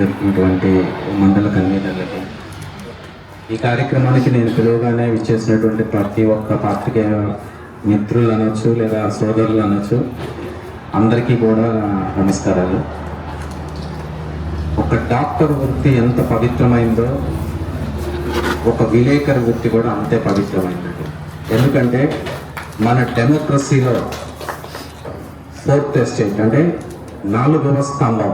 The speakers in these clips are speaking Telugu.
జరుపుకున్నటువంటి మండల కన్వీనర్లకి. ఈ కార్యక్రమానికి నేను పిలువగానే విచ్చేసినటువంటి ప్రతి ఒక్క పాత్రికేయ మిత్రులు అనొచ్చు లేదా సోదరులు అనొచ్చు అందరికీ కూడా నమస్కారాలు. ఒక డాక్టర్ వృత్తి ఎంత పవిత్రమైందో ఒక విలేకరు వృత్తి కూడా అంతే పవిత్రమైనది. ఎందుకంటే మన డెమోక్రసీలో ఫోర్త్ ఎస్టేట్ అంటే నాలుగవ స్తంభం.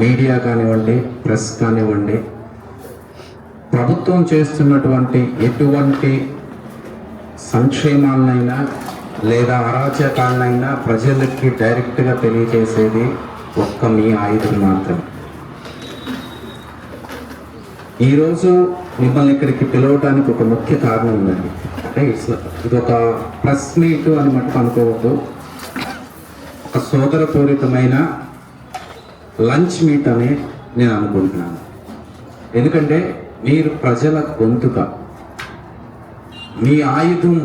మీడియా కానివ్వండి ప్రెస్ కానివ్వండి ప్రభుత్వం చేస్తున్నటువంటి ఎటువంటి సంక్షేమాలనైనా లేదా అరాచకాలనైనా ప్రజలకి డైరెక్ట్గా తెలియజేసేది ఒక్క మీ ఆయుధం మాత్రం ఈరోజు మిమ్మల్ని ఇక్కడికి పిలవడానికి ఒక ముఖ్య కారణం ఉందండి. అంటే ఇట్స్ ఇది ఒక ప్రెస్ మీట్ అని మటుకు అనుకోవద్దు. ఒక సోదరపూరితమైన లంచ్ మీట్ అని నేను అనుకుంటున్నాను. ఎందుకంటే మీరు ప్రజల గొంతుక మీ ఆయుధం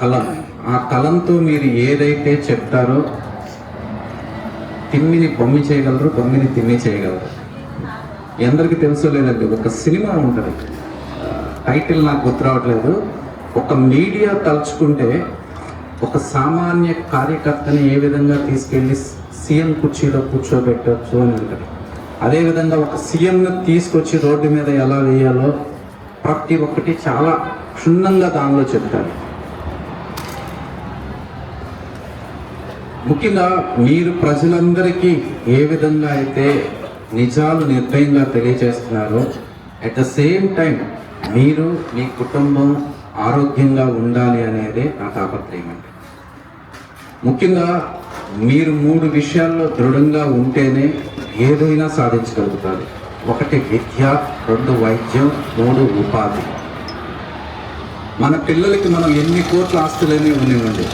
కలం ఆ కలంతో మీరు ఏదైతే చెప్తారో తిమ్మిని బొమ్మి చేయగలరు బొమ్మిని తిమ్మి చేయగలరు. ఎందరికి తెలుసో లేదండి ఒక సినిమా ఉంటుంది. టైటిల్ నాకు గుర్తు రావట్లేదు. ఒక మీడియా తలుచుకుంటే ఒక సామాన్య కార్యకర్తని ఏ విధంగా తీసుకెళ్ళి సీఎం కుర్చీలో కూర్చోబెట్టచ్చు అని అంటారు. అదేవిధంగా ఒక సీఎంను తీసుకొచ్చి రోడ్డు మీద ఎలా వేయాలో ప్రతి ఒక్కటి చాలా క్షుణ్ణంగా దానిలో చెప్తారు. ముఖ్యంగా మీరు ప్రజలందరికీ ఏ విధంగా అయితే నిజాలు నిర్భయంగా తెలియజేస్తున్నారో అట్ ద సేమ్ టైం మీరు మీ కుటుంబం ఆరోగ్యంగా ఉండాలి అనేది నా తాపత్రయం అండి. ముఖ్యంగా మీరు మూడు విషయాల్లో దృఢంగా ఉంటేనే ఏదైనా సాధించగలుగుతారు. ఒకటి విద్య రెండు వైద్యం మూడు ఉపాధి. మన పిల్లలకి మనం ఎన్ని కోట్ల ఆస్తులనే ఉండేవండి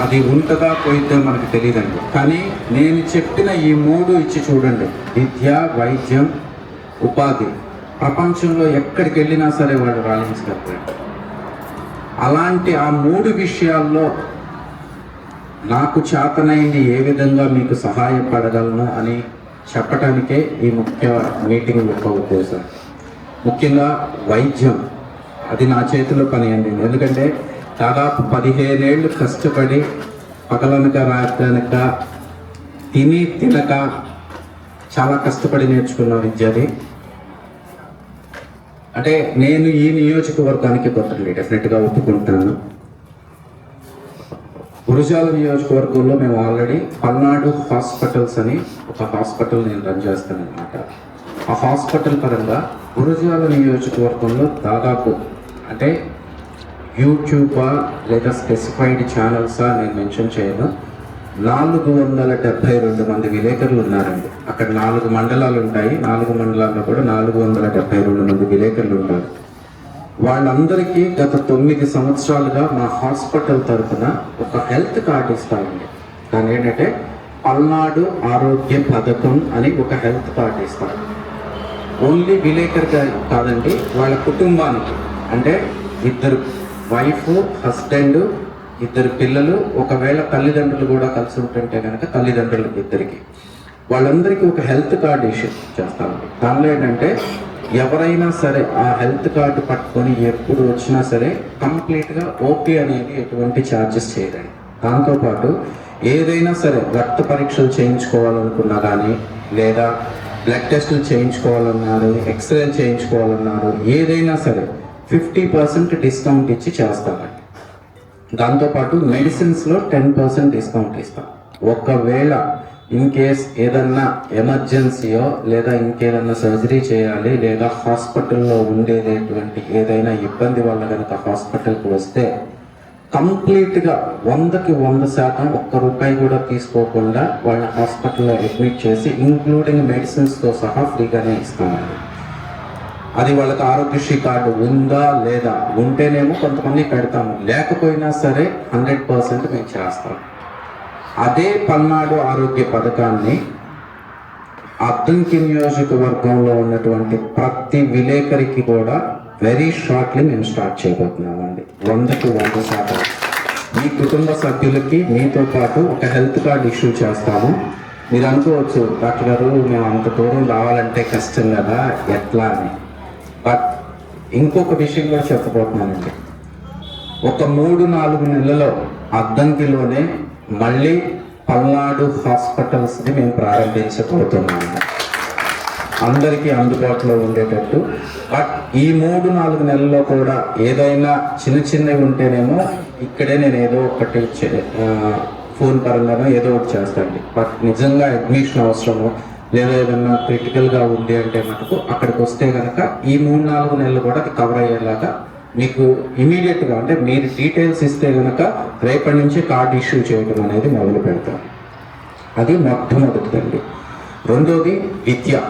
అది ఉంటుందా పోయిద్దా మనకు తెలియదండి కానీ నేను చెప్పిన ఈ మూడు ఇచ్చి చూడండి. విద్య వైద్యం ఉపాధి. ప్రపంచంలో ఎక్కడికి వెళ్ళినా సరే వాళ్ళు రాణించగలుగుతారు. అలాంటి ఆ మూడు విషయాల్లో నాకు చేతనైంది ఏ విధంగా మీకు సహాయపడగలను అని చెప్పటానికే ఈ ముఖ్య మీటింగ్ యొక్క ఉద్దేశం ముఖ్యంగా వైద్యం. అది నా చేతిలో పని అండి ఎందుకంటే దాదాపు పదిహేనేళ్ళు కష్టపడి పగలనక రాత్రనక తిని తినక చాలా కష్టపడి నేర్చుకున్న విద్యది అంటే నేను ఈ నియోజకవర్గానికి కొత్త డెఫినెట్గా ఒప్పుకుంటున్నాను గురుజాల నియోజకవర్గంలో మేము ఆల్రెడీ పల్నాడు హాస్పిటల్స్ అని ఒక హాస్పిటల్ నేను రన్ చేస్తాను అనమాట ఆ హాస్పిటల్ పరంగా గురుజాల నియోజకవర్గంలో దాదాపు అంటే యూట్యూబా లేదా స్పెసిఫైడ్ ఛానల్సా నేను మెన్షన్ చేయను. నాలుగు వందల డెబ్బై రెండు మంది విలేకరులు ఉన్నారండి. అక్కడ నాలుగు మండలాలు ఉంటాయి. నాలుగు మండలాల్లో కూడా నాలుగు వందల డెబ్బై రెండు మంది విలేకరులు ఉన్నారు. వాళ్ళందరికీ గత తొమ్మిది సంవత్సరాలుగా మా హాస్పిటల్ తరఫున ఒక హెల్త్ కార్డు ఇస్తామండి. దాని ఏంటంటే పల్నాడు ఆరోగ్య పథకం అని ఒక హెల్త్ కార్డు ఇస్తారు. ఓన్లీ విలేకర్ కాదండి వాళ్ళ కుటుంబానికి. అంటే ఇద్దరు వైఫ్ హస్బెండ్ ఇద్దరు పిల్లలు ఒకవేళ తల్లిదండ్రులు కూడా కలిసి ఉంటుంటే కనుక తల్లిదండ్రులకి ఇద్దరికి. వాళ్ళందరికీ ఒక హెల్త్ కార్డు ఇష్యూ చేస్తామండి. దానిలో ఏంటంటే ఎవరైనా సరే ఆ హెల్త్ కార్డు పట్టుకొని ఎప్పుడు వచ్చినా సరే కంప్లీట్గా ఓపీ అనేది ఎటువంటి ఛార్జెస్ చేయరండి దాంతోపాటు ఏదైనా సరే రక్త పరీక్షలు చేయించుకోవాలనుకున్నా కానీ లేదా బ్లడ్ టెస్టులు చేయించుకోవాలన్నారు ఎక్స్రే చేయించుకోవాలన్నారు ఏదైనా సరే ఫిఫ్టీ పర్సెంట్ డిస్కౌంట్ ఇచ్చి చేస్తామండి. దాంతోపాటు మెడిసిన్స్లో టెన్ పర్సెంట్ డిస్కౌంట్ ఇస్తాం. ఒకవేళ ఇన్ కేస్ ఏదన్నా ఎమర్జెన్సీయో లేదా ఇంకేదన్నా సర్జరీ చేయాలి లేదా హాస్పిటల్లో ఉండేటటువంటి ఏదైనా ఇబ్బంది వల్ల కనుక హాస్పిటల్కి వస్తే కంప్లీట్గా వందకి వంద శాతం ఒక్క రూపాయి కూడా తీసుకోకుండా వాళ్ళ హాస్పిటల్లో అడ్మిట్ చేసి ఇంక్లూడింగ్ మెడిసిన్స్తో సహా ఫ్రీగానే ఇస్తామండి. అది వాళ్ళకి ఆరోగ్యశ్రీ కార్డు ఉందా లేదా ఉంటేనేమో కొంతమంది పెడతాము లేకపోయినా సరే హండ్రెడ్ పర్సెంట్ మేము చేస్తాం. అదే పల్నాడు ఆరోగ్య పథకాన్ని అద్దంకి నియోజకవర్గంలో ఉన్నటువంటి ప్రతి విలేకరికి కూడా వెరీ షార్ట్లీ మేము స్టార్ట్ చేయబోతున్నామండి. వందకు వంద శాతం. మీ కుటుంబ సభ్యులకి మీతో పాటు ఒక హెల్త్ కార్డ్ ఇష్యూ చేస్తాము. మీరు అనుకోవచ్చు డాక్టర్ గారు మేము అంత దూరం రావాలంటే కష్టం కదా ఎట్లా అని. బట్ ఇంకొక విషయం కూడా చెప్పబోతున్నానండి. ఒక మూడు నాలుగు నెలలో అద్దంకిలోనే మళ్ళీ పల్నాడు హాస్పిటల్స్ని మేము ప్రారంభించబోతున్నాము. అందరికీ అందుబాటులో ఉండేటట్టు. బట్ ఈ మూడు నాలుగు నెలల్లో కూడా ఏదైనా చిన్న చిన్నవి ఉంటేనేమో ఇక్కడే నేను ఏదో ఒకటి ఫోన్ పరంగానో ఏదో ఒకటి చేస్తానండి బట్ నిజంగా అడ్మిషన్ అవసరము లేదా ఏదన్నా క్రిటికల్గా ఉంది అంటే మటుకు అక్కడికి వస్తే కనుక ఈ మూడు నాలుగు నెలలు కూడా అది కవర్ అయ్యేలాగా మీకు ఇమీడియట్గా అంటే మీరు డీటెయిల్స్ ఇస్తే కనుక రేపటి నుంచి కార్డ్ ఇష్యూ చేయడం అనేది మొదలు పెడతాం. అది మొట్టమొదటిదండి. రెండోది విద్య.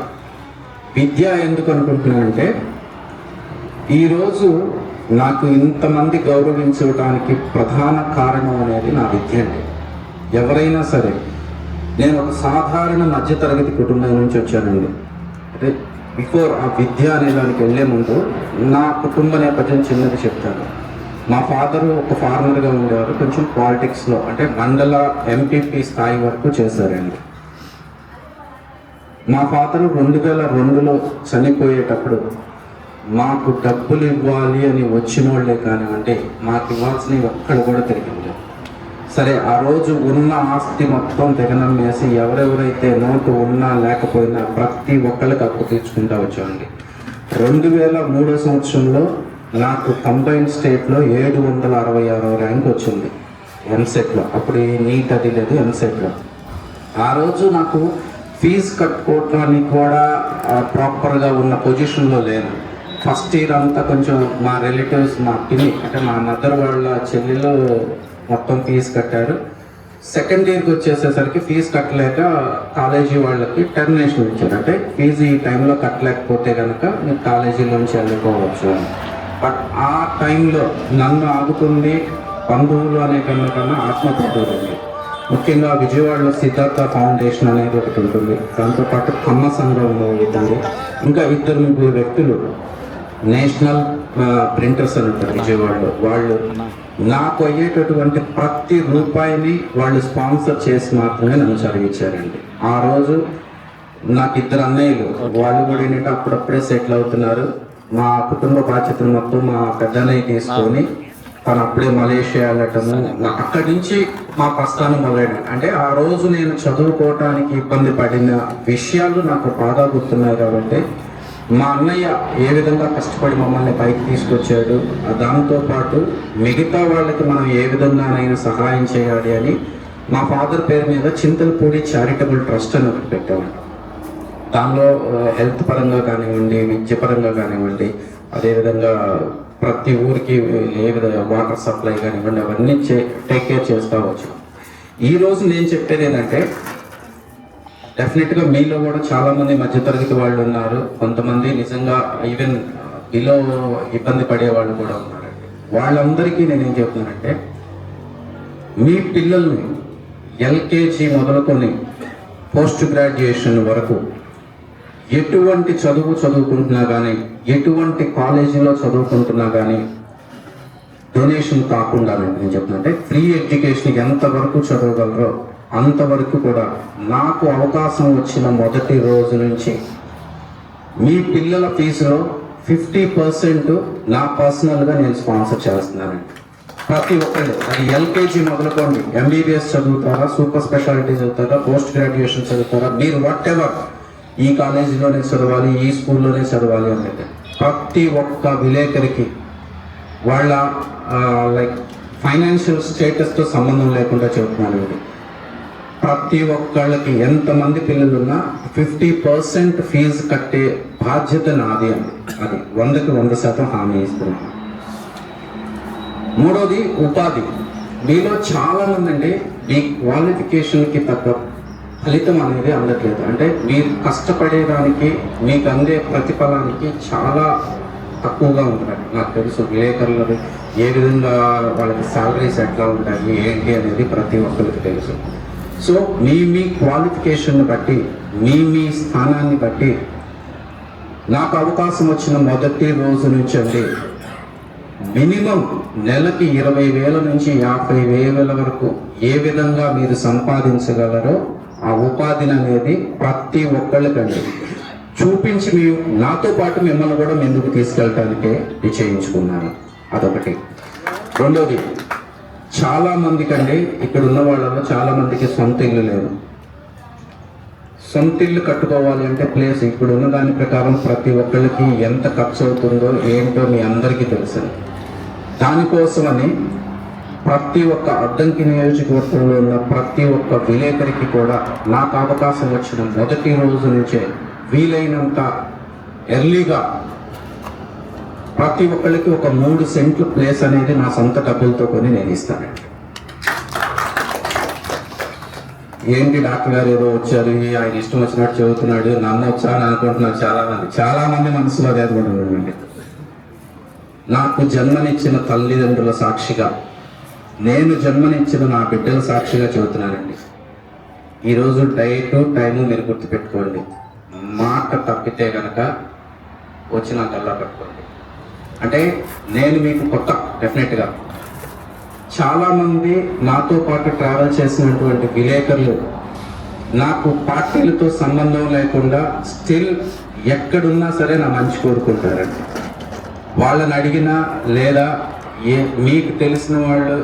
విద్య ఎందుకు అనుకుంటున్నానంటే ఈరోజు నాకు ఇంతమంది గౌరవించడానికి ప్రధాన కారణం అనేది నా విద్య అండి. ఎవరైనా సరే నేను ఒక సాధారణ మధ్యతరగతి కుటుంబం నుంచి వచ్చానండి. అంటే బిఫోర్ ఆ విద్య అనే దానికి వెళ్ళే ముందు నా కుటుంబ నేపథ్యం చిన్నది చెప్తాను. మా ఫాదర్ ఒక ఫార్మర్గా ఉండేవారు. కొంచెం పాలిటిక్స్లో అంటే మండల ఎంపీపీ స్థాయి వరకు చేశారండి. మా ఫాదర్ రెండు వేల రెండులో చనిపోయేటప్పుడు మాకు డబ్బులు ఇవ్వాలి అని వచ్చిన వాళ్ళే కానివ్వండి మాకు ఇవ్వాల్సినవి ఒక్కడ కూడా తిరిగి సరే ఆ రోజు ఉన్న ఆస్తి మొత్తం తెగనమ్మేసి ఎవరెవరైతే నోటు ఉన్నా లేకపోయినా ప్రతి ఒక్కరికి అప్పు తీర్చుకుంటా వచ్చామండి. రెండు వేల మూడో సంవత్సరంలో నాకు కంబైన్ స్టేట్లో ఏడు వందల అరవై ఆరో ర్యాంక్ వచ్చింది. ఎంసెట్లో. అప్పుడు నీట్ అది లేదు ఎంసెట్లో. ఆ రోజు నాకు ఫీజు కట్టుకోవటానికి కూడా ప్రాపర్గా ఉన్న పొజిషన్లో లేను. ఫస్ట్ ఇయర్ అంతా కొంచెం మా రిలేటివ్స్ మా పిల్లి అంటే మా మదర్ వాళ్ళ చెల్లెలు మొత్తం ఫీజు కట్టారు. సెకండ్ ఇయర్కి వచ్చేసేసరికి ఫీజు కట్టలేక కాలేజీ వాళ్ళకి టర్మినేషన్ ఇచ్చారు. అంటే ఫీజు ఈ టైంలో కట్టలేకపోతే కనుక మీరు కాలేజీలోంచి వెళ్ళిపోవచ్చు అని. బట్ ఆ టైంలో నన్ను ఆగుతుంది బంధువులు అనే కన్నా కన్నా ఆత్మబంధువులు ఉంది. ముఖ్యంగా విజయవాడలో సిద్ధార్థ ఫౌండేషన్ అనేది ఒకటి ఉంటుంది. దాంతోపాటు కమ్మ సంఘం ఉంటుంది. ఇంకా ఇద్దరు ముగ్గురు వ్యక్తులు నేషనల్ ప్రింటర్స్ అని ఉంటారు విజయవాడలో. వాళ్ళు నాకు అయ్యేటటువంటి ప్రతి రూపాయిని వాళ్ళు స్పాన్సర్ చేసి మాత్రమే నన్ను చదివించారండి. ఆ రోజు నాకు ఇద్దరు అన్నయ్యలు వాళ్ళు కూడా ఏంటంటే అప్పుడప్పుడే సెటిల్ అవుతున్నారు. మా కుటుంబ బాధ్యతలు మొత్తం మా పెద్దన్నయ్య తీసుకొని తను అప్పుడే మలేషియా వెళ్ళటము నా- అక్కడి నుంచి మా ప్రస్థానం మొదలైన అంటే ఆ రోజు నేను చదువుకోవటానికి ఇబ్బంది పడిన విషయాలు నాకు బాగా గుర్తున్నాయి కాబట్టి మా అన్నయ్య ఏ విధంగా కష్టపడి మమ్మల్ని పైకి తీసుకొచ్చాడు దాంతోపాటు మిగతా వాళ్ళకి మనం ఏ విధంగానైనా సహాయం చేయాలి అని మా ఫాదర్ పేరు మీద చింతలపూడి చారిటబుల్ ట్రస్ట్ అని ఒకటి పెట్టామంట దానిలో హెల్త్ పరంగా కానివ్వండి విద్యపరంగా కానివ్వండి అదేవిధంగా ప్రతి ఊరికి ఏ విధంగా వాటర్ సప్లై కానివ్వండి అవన్నీ చే టేక్ కేర్ చేస్తూ వచ్చాం. ఈరోజు నేను చెప్పేది ఏంటంటే డెఫినెట్గా మీలో కూడా చాలామంది మధ్యతరగతి వాళ్ళు ఉన్నారు. కొంతమంది నిజంగా ఈవెన్ బిలో ఇబ్బంది పడే వాళ్ళు కూడా ఉన్నారండి వాళ్ళందరికీ నేను ఏం చెప్తున్నానంటే మీ పిల్లల్ని ఎల్కేజీ మొదలుకొని పోస్ట్ గ్రాడ్యుయేషన్ వరకు ఎటువంటి చదువు చదువుకుంటున్నా కానీ ఎటువంటి కాలేజీలో చదువుకుంటున్నా కానీ డొనేషన్ కాకుండా నేను చెప్తున్నా. అంటే ఫ్రీ ఎడ్యుకేషన్ ఎంతవరకు చదవగలరో అంతవరకు కూడా నాకు అవకాశం వచ్చిన మొదటి రోజు నుంచి మీ పిల్లల ఫీజులో ఫిఫ్టీ పర్సెంట్ నా పర్సనల్గా నేను స్పాన్సర్ చేస్తున్నానండి. ప్రతి ఒక్కళ్ళు అది ఎల్కేజీ మొదలుకోండి. ఎంబీబీఎస్ చదువుతారా సూపర్ స్పెషాలిటీ చదువుతారా పోస్ట్ గ్రాడ్యుయేషన్ చదువుతారా మీరు వాట్ ఎవర్ ఈ కాలేజీలోనే చదవాలి ఈ స్కూల్లోనే చదవాలి అనేది ప్రతి ఒక్క విలేకరికి వాళ్ళ లైక్ ఫైనాన్షియల్ స్టేటస్తో సంబంధం లేకుండా చెబుతున్నాను ఇది ప్రతి ఒక్కళ్ళకి ఎంతమంది పిల్లలున్నా ఫిఫ్టీ పర్సెంట్ ఫీజు కట్టే బాధ్యత నాది అండి. అది వందకి వంద శాతం హామీ ఇస్తున్నాను. మూడోది ఉపాధి. మీలో చాలామంది అండి మీ క్వాలిఫికేషన్కి తగ్గ ఫలితం అనేది అందట్లేదు. అంటే మీరు కష్టపడేదానికి మీకు అందే ప్రతిఫలానికి చాలా తక్కువగా ఉంటుంది నాకు తెలుసు విలేకరులు ఏ విధంగా వాళ్ళకి శాలరీస్ ఎట్లా ఉంటాయి ఏంటి అనేది ప్రతి ఒక్కరికి తెలుసు. సో మీ మీ క్వాలిఫికేషన్ని బట్టి మీ మీ స్థానాన్ని బట్టి నాకు అవకాశం వచ్చిన మొదటి రోజు నుంచి అండి మినిమం నెలకి ఇరవై వేల నుంచి యాభై వేల వరకు ఏ విధంగా మీరు సంపాదించగలరో ఆ ఉపాధిని అనేది ప్రతి ఒక్కళ్ళకండి. చూపించి మీ నాతో పాటు మిమ్మల్ని కూడా ముందుకు తీసుకెళ్ళటానికే నిశ్చయించుకున్నాను. అదొకటి. రెండోది చాలా మందికి అండి ఇక్కడ ఉన్న వాళ్ళలో చాలా మందికి సొంత ఇల్లు లేదు. సొంత ఇల్లు కట్టుకోవాలి అంటే ప్లేస్ ఇప్పుడు ఉన్న దాని ప్రకారం ప్రతి ఒక్కరికి ఎంత ఖర్చు అవుతుందో ఏంటో మీ అందరికీ తెలుసు. దానికోసమని ప్రతి ఒక్క అడ్డంకి నియోజకవర్గంలో ఉన్న ప్రతి ఒక్క విలేకరికి కూడా నాకు అవకాశం వచ్చిన మొదటి రోజు నుంచే వీలైనంత ఎర్లీగా ప్రతి ఒక్కళ్ళకి ఒక మూడు సెంట్లు ప్లేస్ అనేది నా సొంత డబ్బులతో కొని నేను ఇస్తానండి ఏంటి డాక్టర్ గారు ఏదో వచ్చారు? ఆయన ఇష్టం వచ్చినట్టు చదువుతున్నాడు. నన్ను వచ్చా అని అనుకుంటున్నారు చాలా మంది చాలా మంది మనసులో అదే అనుకుంటున్నారండి నాకు జన్మనిచ్చిన తల్లిదండ్రుల సాక్షిగా నేను జన్మనిచ్చిన నా బిడ్డల సాక్షిగా చెబుతున్నానండి. ఈరోజు డైట్ టైము మీరు గుర్తుపెట్టుకోండి. మాట తప్పితే కనుక వచ్చిన కల్లా పెట్టుకోండి. అంటే నేను మీకు కొత్త డెఫినెట్గా చాలామంది నాతో పాటు ట్రావెల్ చేసినటువంటి విలేకరులు నాకు పార్టీలతో సంబంధం లేకుండా స్టిల్ ఎక్కడున్నా సరే నా మంచి కోరుకుంటారండి. వాళ్ళని అడిగినా లేదా ఏ మీకు తెలిసిన వాళ్ళు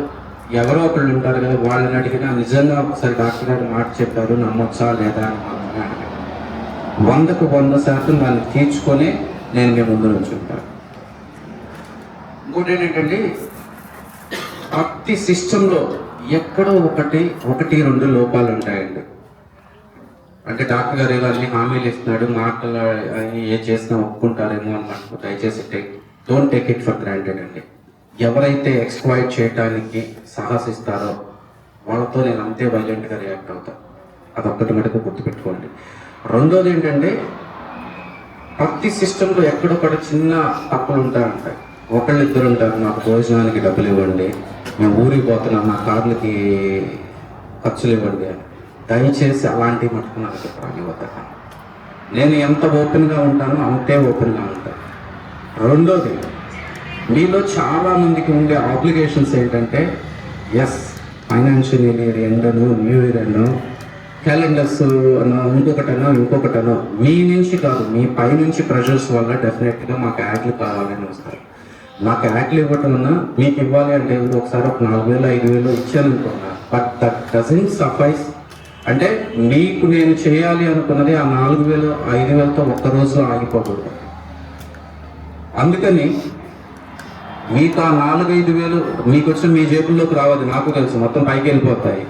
ఎవరో ఒకళ్ళు ఉంటారు కదా వాళ్ళని అడిగినా నిజంగా ఒకసారి డాక్టర్ గారు మాట చెప్పారు నమ్మొచ్చా లేదా అని మాత్రమే వందకు వంద శాతం దాన్ని తీర్చుకొని నేను మీ ముందు నుంచి ఉంటాను ఇంకోటి ఏంటంటే ప్రతి సిస్టంలో ఎక్కడో ఒకటి ఒకటి రెండు లోపాలు ఉంటాయండి. అంటే డాక్టర్ గారు ఏదో అన్ని హామీలు ఇస్తున్నాడు మాటలు అని ఏ చేసినా ఒప్పుకుంటారేమో అని దయచేసి take don't take it for granted అండి. ఎవరైతే ఎక్స్ప్లాయిట్ చేయడానికి సాహసిస్తారో వాళ్ళతో నేను అంతే వైలెంట్గా రియాక్ట్ అవుతాను అదొక్కటి మటుకు గుర్తుపెట్టుకోండి. రెండోది ఏంటంటే ప్రతి సిస్టంలో ఎక్కడొక్కడ చిన్న తప్పులు ఉంటాయంటాయి ఇద్దరు ఉంటారు నాకు భోజనానికి డబ్బులు ఇవ్వండి మేము ఊరికి పోతున్నాం నా కార్లకి ఖర్చులు ఇవ్వండి దయచేసి అలాంటివి మటుకు నాకు రానివ్వద్దు నేను ఎంత ఓపెన్గా ఉంటానో అంతే ఓపెన్గా ఉంటాను రెండోది మీలో చాలామందికి ఉండే ఆబ్లిగేషన్స్ ఏంటంటే ఎస్ ఫైనాన్షియల్ ఇయర్ ఎండను న్యూ ఇయర్ అను క్యాలెండర్స్ అనో ఇంకొకటనో ఇంకొకటనో మీ నుంచి కాదు మీ పై నుంచి ప్రెషర్స్ వల్ల డెఫినెట్గా మాకు యాడ్లు కావాలని వస్తారు నాకు యాక్లు ఇవ్వటం అన్నా మీకు ఇవ్వాలి అంటే ఒకసారి ఒక నాలుగు వేలు ఐదు వేలు ఇచ్చాను అనుకున్నా బట్ దట్ డజన్ సఫైస్ అంటే మీకు నేను చేయాలి అనుకున్నది ఆ నాలుగు వేలు ఐదు వేలతో ఒక్క రోజులో ఆగిపోకూడదు. అందుకని మీకు ఆ నాలుగైదు వేలు మీకు వచ్చిన మీ జేబుల్లోకి రావద్దు. నాకు తెలుసు మొత్తం పైకి వెళ్ళిపోతాయి.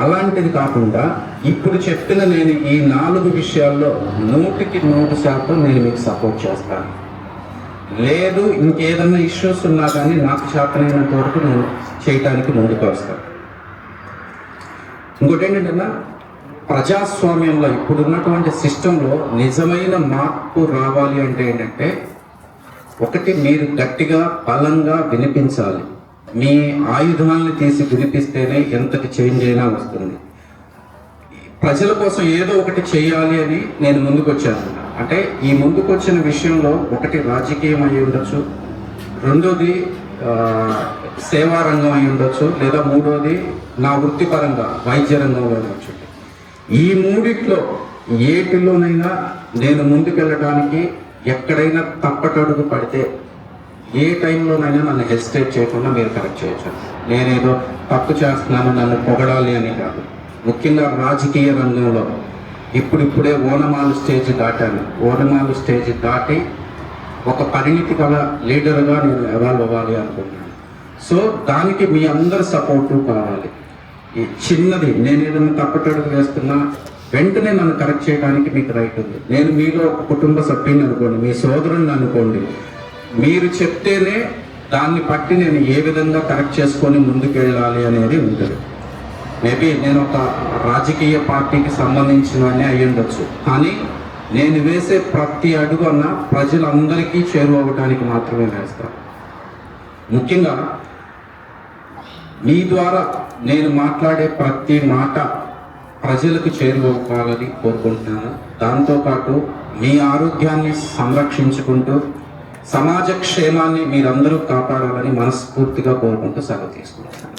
అలాంటిది కాకుండా ఇప్పుడు చెప్పిన నేను ఈ నాలుగు విషయాల్లో నూటికి నూరు శాతం నేను మీకు సపోర్ట్ చేస్తాను. లేదు ఇంకేదన్నా ఇష్యూస్ ఉన్నా కానీ నాకు చేతనైనంత వరకు నేను చేయటానికి ముందుకు వస్తాను ఇంకోటి ఏంటంటే ప్రజాస్వామ్యంలో ఇప్పుడున్నటువంటి సిస్టంలో నిజమైన మార్పు రావాలి అంటే ఏంటంటే ఒకటి మీరు గట్టిగా బలంగా వినిపించాలి. మీ ఆయుధాలను తీసి వినిపిస్తేనే ఎంతటి చేంజ్ అయినా వస్తుంది. ప్రజల కోసం ఏదో ఒకటి చేయాలి అని నేను ముందుకు వచ్చాను అంటే ఈ ముందుకొచ్చిన విషయంలో ఒకటి రాజకీయం అయి ఉండొచ్చు రెండోది సేవా రంగం అయి ఉండొచ్చు లేదా మూడోది నా వృత్తిపరంగా వైద్య రంగంలో ఉండొచ్చు. ఈ మూడిట్లో ఏటిలోనైనా నేను ముందుకెళ్ళడానికి ఎక్కడైనా తప్పటడుగు పడితే ఏ టైంలోనైనా నన్ను హెసిటేట్ చేయకుండా మీరు కరెక్ట్ చేయొచ్చు. నేనేదో తప్పు చేస్తున్నాను నన్ను పొగడాలి అని కాదు. ముఖ్యంగా రాజకీయ రంగంలో ఇప్పుడిప్పుడే ఓనమాలు స్టేజ్ దాటాను. ఓనమాలు స్టేజ్ దాటి ఒక పరిణితి గల లీడర్గా నేను ఎవాల్వ్ అవ్వాలి అనుకుంటున్నాను. సో దానికి మీ అందరి సపోర్టు కావాలి. ఈ చిన్నది నేను ఏదైనా తప్పటడుగు వేస్తున్నా వెంటనే నన్ను కరెక్ట్ చేయడానికి మీకు రైట్ ఉంది. నేను మీలో ఒక కుటుంబ సభ్యుని అనుకోండి మీ సోదరుని అనుకోండి. మీరు చెప్తేనే దాన్ని బట్టి నేను ఏ విధంగా కరెక్ట్ చేసుకొని ముందుకు వెళ్ళాలి అనేది ఉంటుంది. మేబీ నేను ఒక రాజకీయ పార్టీకి సంబంధించినవన్నీ అయి ఉండొచ్చు. కానీ నేను వేసే ప్రతి అడుగు అన్న ప్రజలందరికీ చేరువవటానికి మాత్రమే వేస్తాను ముఖ్యంగా మీ ద్వారా నేను మాట్లాడే ప్రతి మాట ప్రజలకు చేరువవ్వాలని కోరుకుంటున్నాను. దాంతోపాటు మీ ఆరోగ్యాన్ని సంరక్షించుకుంటూ సమాజ క్షేమాన్ని మీరందరూ కాపాడాలని మనస్ఫూర్తిగా కోరుకుంటూ సెలవు తీసుకుంటున్నాను.